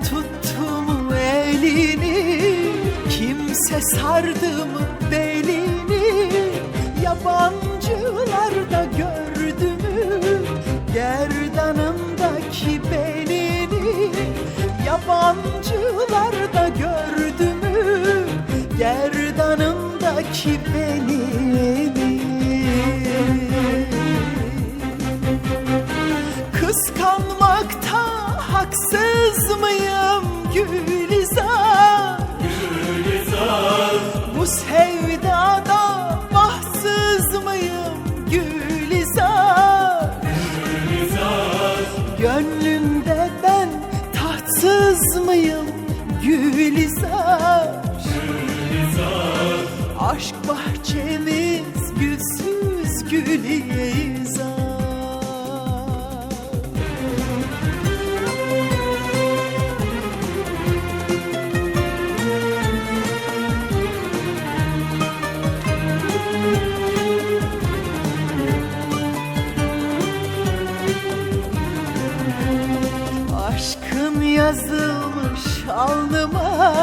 tuttu mu elini Kimse sardı mı belini? Yabancılar da gördü mü Gerdanındaki belini. Yabancılar da gördü mü Gerdanındaki belini. Kıskanmakta tahtsız mıyım Gülizar? Aşk bahçemiz gülsüz Gülizar yazılmış alnıma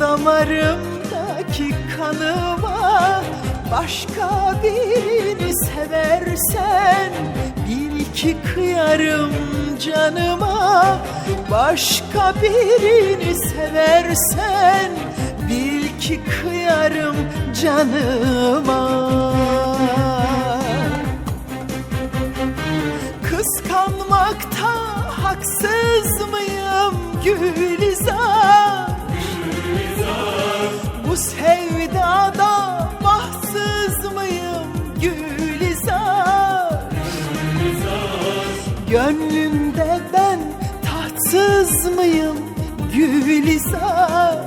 Damarımdaki kanıma. Başka birini seversen Bil ki kıyarım canıma. Başka birini seversen Bil ki kıyarım canıma Kıskanmakta haksız mıyım Gülizar? Bu sevdada bahtsız mıyım Gülizar? Gönlümde ben tatsız mıyım Gülizar?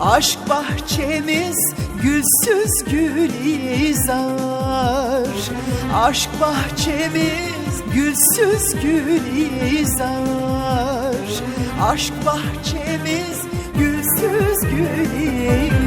Aşk bahçemiz gülsüz gülizar. Aşk bahçemiz gülsüz gülizar. Aşk bahçemiz gülsüz gülizar